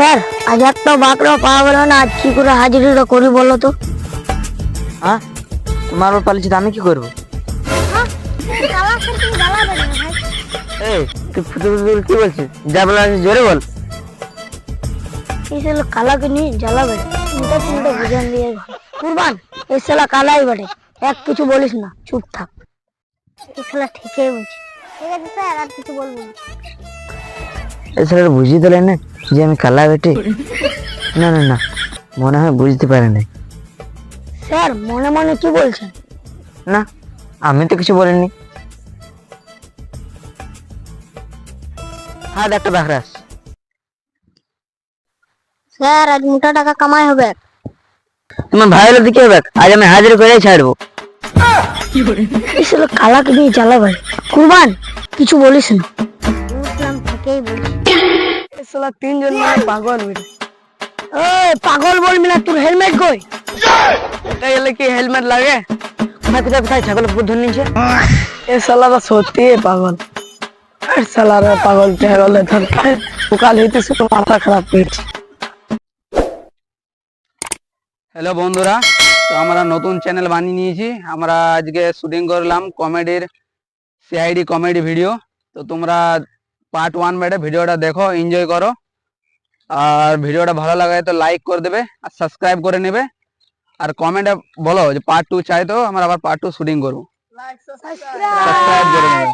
Sir আজ একটা বাঁকড়া পাওয়া গেল না আজ কি করে হাজিরিটা করি বলো তো? হ্যাঁ? তোমার ওর পালিয়েছি আমি কি করব? এই তুই ফুটুল ফুটুল কি বলছিস? যা বলা জোরে বল। এই শালা কালাকে নিয়ে জ্বালাবে উল্টা পুল্টা বুঝান দিয়ে কুরবান এই শালা কালাই বটে এক কিছু বলিস না চুপ থাক। এই শালা ঠিকই বলছি ঠিক আছে স্যার আর কিছু বলব না। বুঝিয়ে দিলেন না? যে আমি কালা বেটে? না না না। মনে হয় বুঝতে পারে নাই স্যার মনে মনে কি বলছেন? না আমি তো কিছু বলিনি। হ্যাঁ একটা বাখরাস স্যার আজ মোটা টাকা কামাই হবে। তোমার ভাই হলে দিকে হবে আজ আমি হাজির করে ছাড়বো। কালাকে নিয়ে জ্বালাবে কুরবান কিছু বলিস না। ঠিকই বলছি শালা তিনজন মানে পাগল ওই পাগল বলবি না তোর হেলমেট কই এটা কি হেলমেট লাগে? কোথায় কোথায় কোথায়, ছাগল ধরে নিয়েছে এ সত্যি পাগল। আর পাগল টেগলে ধরতে সকাল হইতে শুধু মাথা খারাপ করছে হ্যালো বন্ধুরা, তো আমরা নতুন চ্যানেল বানিয়ে নিয়েছি। আমরা আজকে শুটিং করলাম কমেডির সিআইডি কমেডি ভিডিও তো তোমরা পার্ট ওয়ান মেডে ভিডিওটা দেখো এনজয় করো আর ভিডিওটা ভালো লাগে তো লাইক করে দেবে আর সাবস্ক্রাইব করে নেবে আর কমেন্টে বলো যে পার্ট টু চাই তো আমরা আবার পার্ট টু শুটিং করব সাবস্ক্রাইব করে নেবে